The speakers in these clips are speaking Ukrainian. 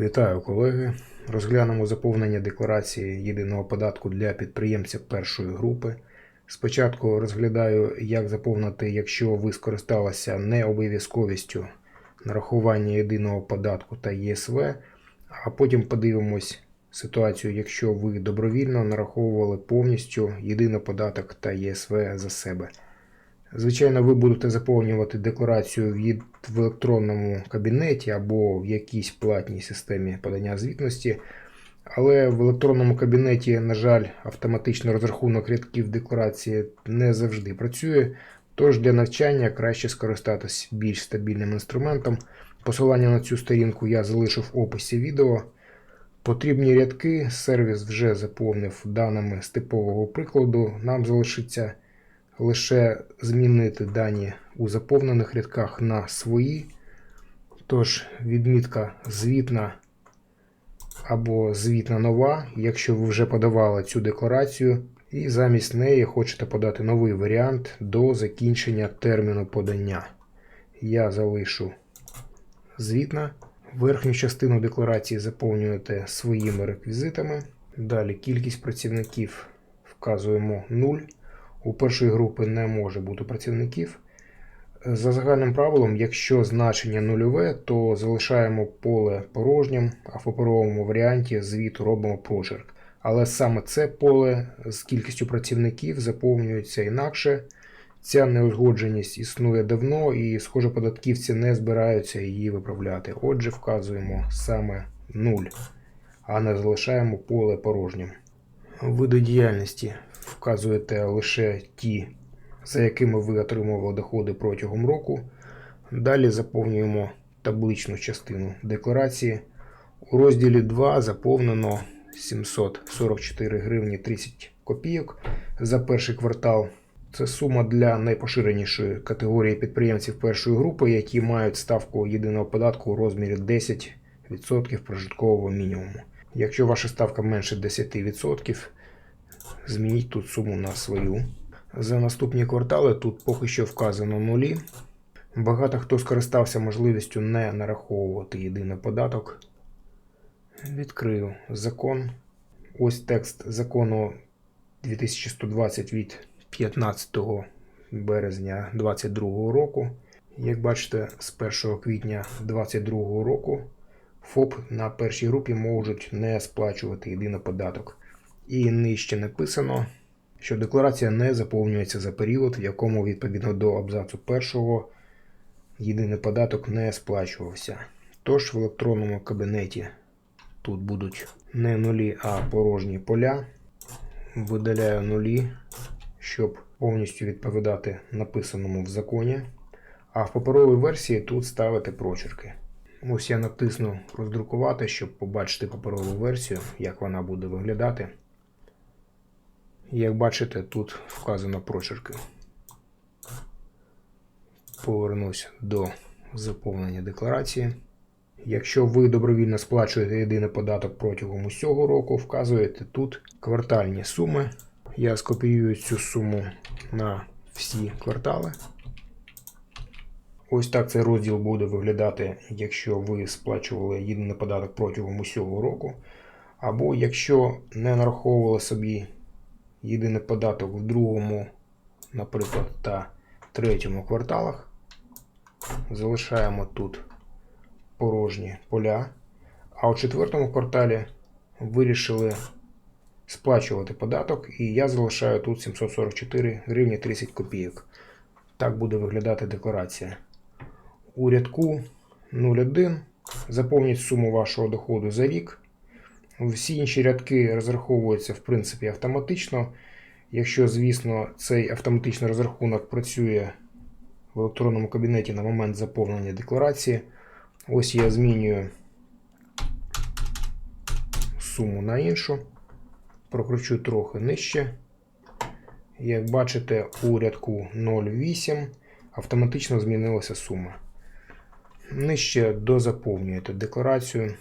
Вітаю, колеги. Розглянемо заповнення декларації єдиного податку для підприємця першої групи. Спочатку розглядаю, як заповнити, якщо ви скористалися необов'язковістю нарахування єдиного податку та ЄСВ, а потім подивимось ситуацію, якщо ви добровільно нараховували повністю єдиний податок та ЄСВ за себе. Звичайно, ви будете заповнювати декларацію в електронному кабінеті або в якійсь платній системі подання звітності. Але в електронному кабінеті, на жаль, автоматичний розрахунок рядків декларації не завжди працює. Тож для навчання краще скористатись більш стабільним інструментом. Посилання на цю сторінку я залишив в описі відео. Потрібні рядки сервіс вже заповнив даними з типового прикладу. Нам залишиться лише змінити дані у заповнених рядках на свої. Тож відмітка звітна або звітна нова, якщо ви вже подавали цю декларацію, і замість неї хочете подати новий варіант до закінчення терміну подання. Я залишу звітна. Верхню частину декларації заповнюєте своїми реквізитами. Далі кількість працівників вказуємо 0. У першої групи не може бути працівників. За загальним правилом, якщо значення нульове, то залишаємо поле порожнім, а в паперовому варіанті звіту робимо прочерк. Але саме це поле з кількістю працівників заповнюється інакше. Ця неузгодженість існує давно і, схоже, податківці не збираються її виправляти. Отже, вказуємо саме 0, а не залишаємо поле порожнім. Види діяльності вказуєте лише ті, за якими ви отримували доходи протягом року. Далі заповнюємо табличну частину декларації. У розділі 2 заповнено 744 гривні 30 копійок за перший квартал. Це сума для найпоширенішої категорії підприємців першої групи, які мають ставку єдиного податку у розмірі 10% прожиткового мінімуму. Якщо ваша ставка менше 10%, змініть тут суму на свою. За наступні квартали тут поки що вказано нулі. Багато хто скористався можливістю не нараховувати єдиний податок. Відкрию закон. Ось текст закону 2120 від 15 березня 2022 року. Як бачите, з 1 квітня 2022 року ФОП на першій групі можуть не сплачувати єдиний податок. І нижче написано, що декларація не заповнюється за період, в якому відповідно до абзацу першого єдиний податок не сплачувався. Тож в електронному кабінеті тут будуть не нулі, а порожні поля. Видаляю нулі, щоб повністю відповідати написаному в законі. А в паперовій версії тут ставити прочерки. Ось я натисну роздрукувати, щоб побачити паперову версію, як вона буде виглядати. Як бачите, тут вказано прочерки. Повернусь до заповнення декларації. Якщо ви добровільно сплачуєте єдиний податок протягом усього року, вказуєте тут квартальні суми. Я скопіюю цю суму на всі квартали. Ось так цей розділ буде виглядати, якщо ви сплачували єдиний податок протягом усього року. Або якщо не нараховували собі єдиний податок в другому, наприклад, та третьому кварталах. Залишаємо тут порожні поля. А у четвертому кварталі вирішили сплачувати податок, і я залишаю тут 744 гривні 30 копійок. Так буде виглядати декларація. У рядку 01 заповніть суму вашого доходу за рік. Всі інші рядки розраховуються в принципі автоматично. Якщо, звісно, цей автоматичний розрахунок працює в електронному кабінеті на момент заповнення декларації. Ось я змінюю суму на іншу, прокручу трохи нижче. Як бачите, у рядку 0,8 автоматично змінилася сума. Нижче дозаповнюєте декларацію,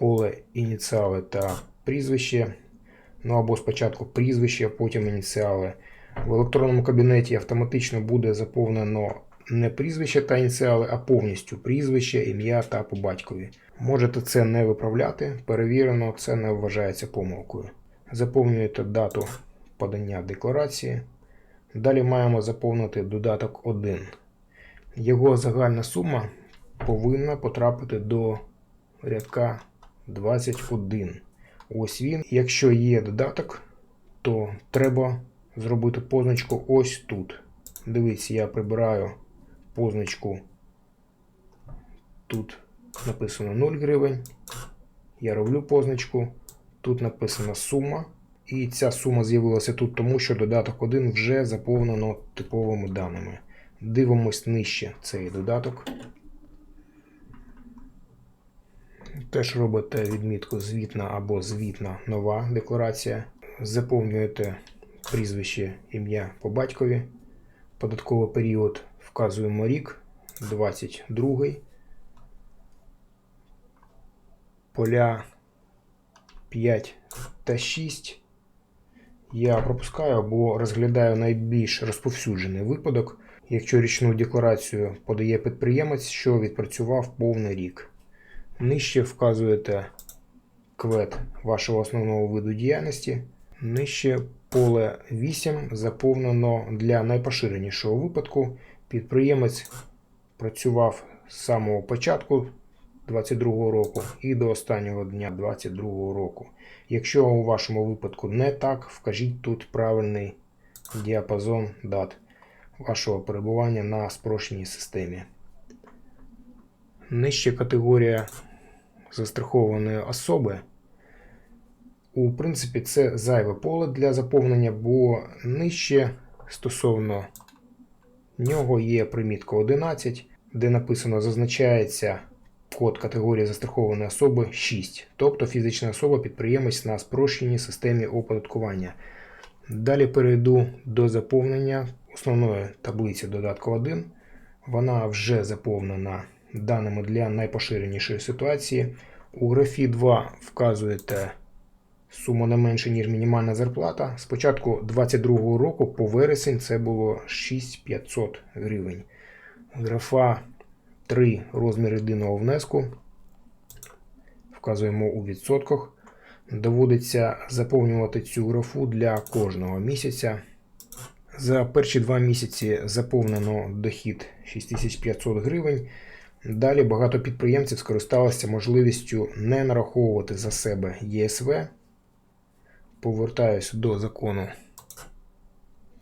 поле ініціали та прізвище. Ну або спочатку прізвище, потім ініціали. В електронному кабінеті автоматично буде заповнено не прізвище та ініціали, а повністю прізвище, ім'я та по батькові. Можете це не виправляти, перевірено, це не вважається помилкою. Заповнюєте дату подання декларації. Далі маємо заповнити додаток 1. Його загальна сума повинна потрапити до рядка 21. Ось він. Якщо є додаток, то треба зробити позначку ось тут. Дивіться, я прибираю позначку. Тут написано 0 гривень. Я роблю позначку. Тут написана сума. І ця сума з'явилася тут, тому що додаток 1 вже заповнено типовими даними. Дивимось нижче цей додаток. Теж робите відмітку звітна або звітна нова декларація. Заповнюєте прізвище, ім'я по батькові. Податковий період вказуємо рік 22. Поля 5 та 6. Я пропускаю або розглядаю найбільш розповсюджений випадок, якщо річну декларацію подає підприємець, що відпрацював повний рік. Нижче вказуєте квет вашого основного виду діяльності. Нижче поле 8 заповнено для найпоширенішого випадку. Підприємець працював з самого початку 2022 року і до останнього дня 2022 року. Якщо у вашому випадку не так, вкажіть тут правильний діапазон дат вашого перебування на спрощеній системі. Нижче категорія застрахованої особи. У принципі, це зайве поле для заповнення, бо нижче стосовно нього є примітка 11, де написано зазначається код категорії застрахованої особи 6, тобто фізична особа підприємець на спрощеній системі оподаткування. Далі перейду до заповнення основної таблиці додатку 1. Вона вже заповнена даними для найпоширенішої ситуації. У графі 2 вказуєте суму не менше, ніж мінімальна зарплата. З початку 2022 року по вересень це було 6500 гривень. Графа 3 розмір єдиного внеску. Вказуємо у відсотках. Доводиться заповнювати цю графу для кожного місяця. За перші два місяці заповнено дохід 6500 гривень. Далі багато підприємців скористалися можливістю не нараховувати за себе ЄСВ. Повертаюся до закону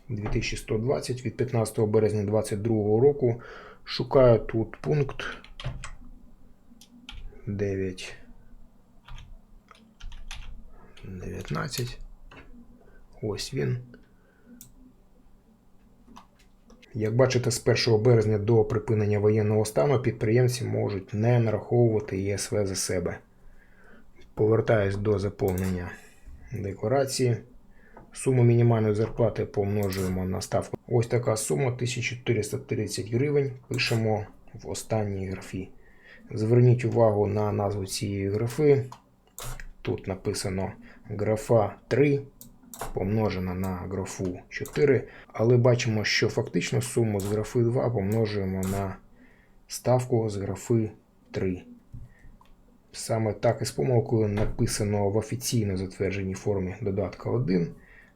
2120 від 15 березня 2022 року. Шукаю тут пункт 9. 19. Ось він. Як бачите, з 1 березня до припинення воєнного стану підприємці можуть не нараховувати ЄСВ за себе. Повертаюсь до заповнення декларації. Суму мінімальної зарплати помножуємо на ставку. Ось така сума 1430 гривень. Пишемо в останній графі. Зверніть увагу на назву цієї графи. Тут написано графа 3 помножена на графу 4, але бачимо, що фактично суму з графи 2 помножуємо на ставку з графи 3. Саме так і з помилкою написано в офіційно затвердженій формі додатка 1.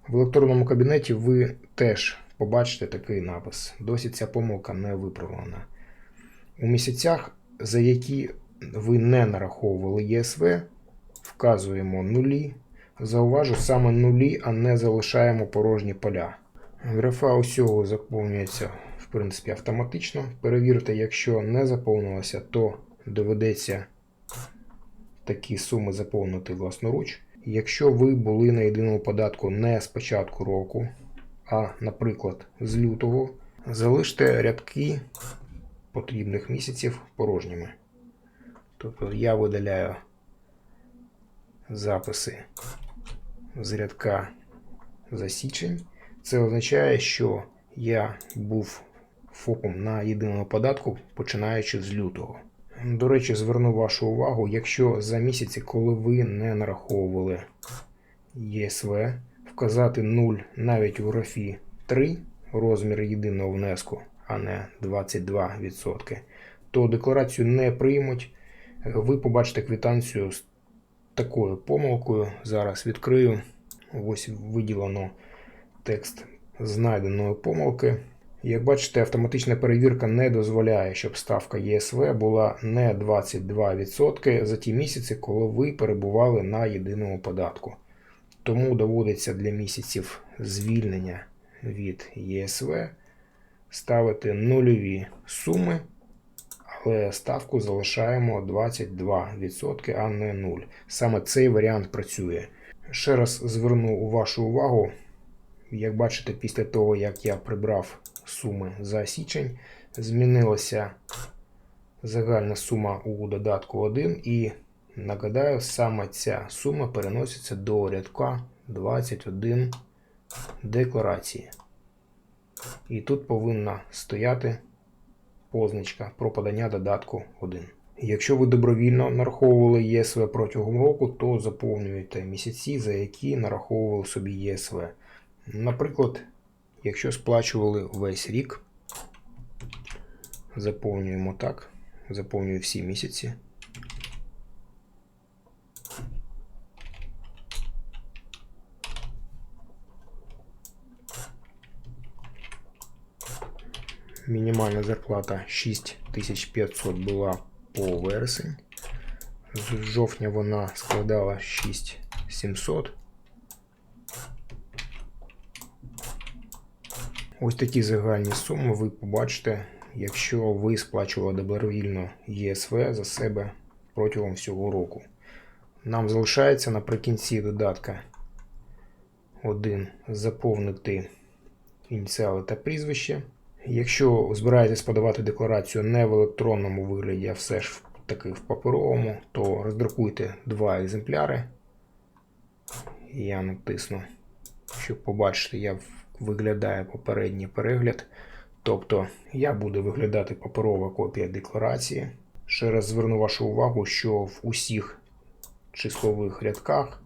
В електронному кабінеті ви теж побачите такий напис. Досі ця помилка не виправлена. У місяцях, за які ви не нараховували ЄСВ, вказуємо нулі. Зауважу саме нулі, а не залишаємо порожні поля. Графа усього заповнюється в принципі автоматично. Перевірте, якщо не заповнилося, то доведеться такі суми заповнити власноруч. Якщо ви були на єдиному податку не з початку року, а, наприклад, з лютого, залиште рядки потрібних місяців порожніми. Тобто я видаляю записи з рядка за січень. Це означає, що я був ФОПом на єдиному податку, починаючи з лютого. До речі, зверну вашу увагу, якщо за місяці, коли ви не нараховували ЄСВ, вказати 0 навіть у графі 3 розмір єдиного внеску, а не 22%, то декларацію не приймуть. Ви побачите квитанцію з такою помилкою. Зараз відкрию. Ось виділено текст знайденої помилки. Як бачите, автоматична перевірка не дозволяє, щоб ставка ЄСВ була не 22% за ті місяці, коли ви перебували на єдиному податку. Тому доводиться для місяців звільнення від ЄСВ ставити нульові суми, але ставку залишаємо 22%, а не 0. Саме цей варіант працює. Ще раз зверну вашу увагу. Як бачите, після того, як я прибрав суми за січень, змінилася загальна сума у додатку 1 і нагадаю, саме ця сума переноситься до рядка 21 декларації. І тут повинна стояти позначка про подання додатку 1. Якщо ви добровільно нараховували ЄСВ протягом року, то заповнюєте місяці, за які нараховували собі ЄСВ. Наприклад, якщо сплачували весь рік, заповнюємо так, заповнюю всі місяці. Мінімальна зарплата 6500 була по вересень. З жовтня вона складала 6700. Ось такі загальні суми ви побачите, якщо ви сплачували добровільно ЄСВ за себе протягом всього року. Нам залишається наприкінці додатка 1 заповнити ініціали та прізвище. Якщо збираєтесь подавати декларацію не в електронному вигляді, а все ж таки в паперовому, то роздрукуйте два екземпляри. Я натисну, щоб побачити, як виглядає попередній перегляд. Тобто, я буду виглядати паперова копія декларації. Ще раз зверну вашу увагу, що в усіх числових рядках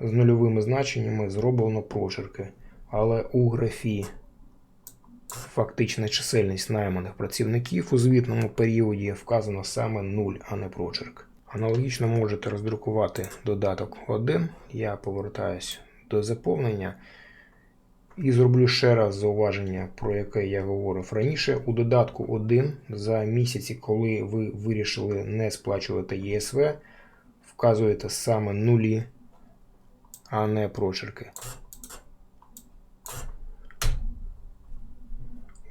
з нульовими значеннями зроблено прочерки. Але у графі фактична чисельність найманих працівників у звітному періоді вказано саме 0, а не прочерк. Аналогічно можете роздрукувати додаток 1. Я повертаюсь до заповнення. І зроблю ще раз зауваження, про яке я говорив раніше. У додатку 1 за місяці, коли ви вирішили не сплачувати ЄСВ, вказуєте саме нулі, а не прочерки.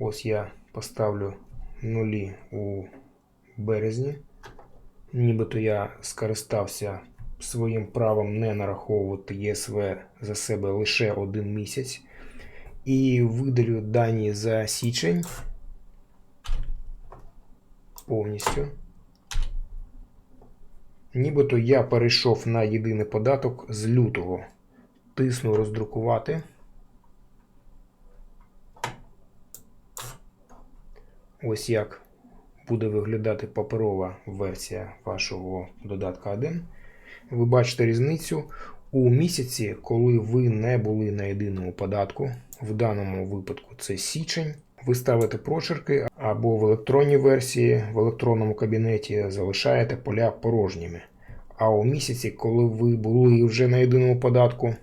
Ось я поставлю нулі у березні. Нібито я скористався своїм правом не нараховувати ЄСВ за себе лише один місяць. І видалю дані за січень повністю. Нібито я перейшов на єдиний податок з лютого. Тисну роздрукувати. Ось як буде виглядати паперова версія вашого додатка 1. Ви бачите різницю у місяці, коли ви не були на єдиному податку. В даному випадку це січень. Ви ставите прочерки або в електронній версії, в електронному кабінеті залишаєте поля порожніми. А у місяці, коли ви були вже на єдиному податку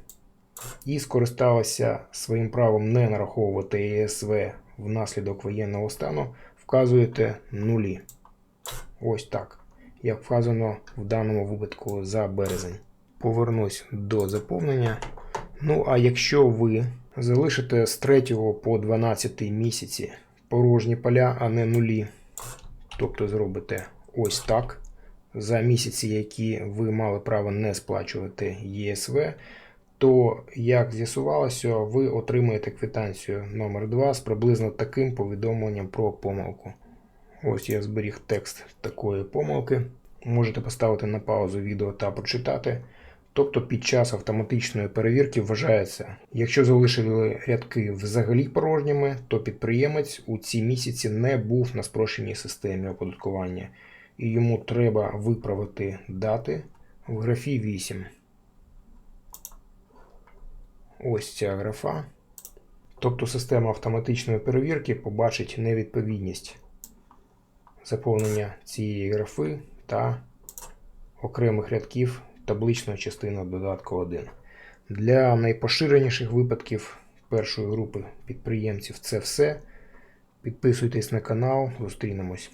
і скористалися своїм правом не нараховувати ЄСВ внаслідок воєнного стану, вказуєте нулі. Ось так. Як вказано в даному випадку за березень. Повернусь до заповнення. Ну, а якщо ви залишите з 3 по 12 місяці порожні поля, а не нулі, тобто зробите ось так. За місяці, які ви мали право не сплачувати ЄСВ, то, як з'ясувалося, ви отримаєте квитанцію номер 2 з приблизно таким повідомленням про помилку. Ось я зберіг текст такої помилки. Можете поставити на паузу відео та прочитати. Тобто під час автоматичної перевірки вважається, якщо залишили рядки взагалі порожніми, то підприємець у ці місяці не був на спрощеній системі оподаткування, і йому треба виправити дати в графі 8. Ось ця графа. Тобто система автоматичної перевірки побачить невідповідність заповнення цієї графи та окремих рядків табличної частини додатку 1. Для найпоширеніших випадків першої групи підприємців це все. Підписуйтесь на канал, зустрінемось.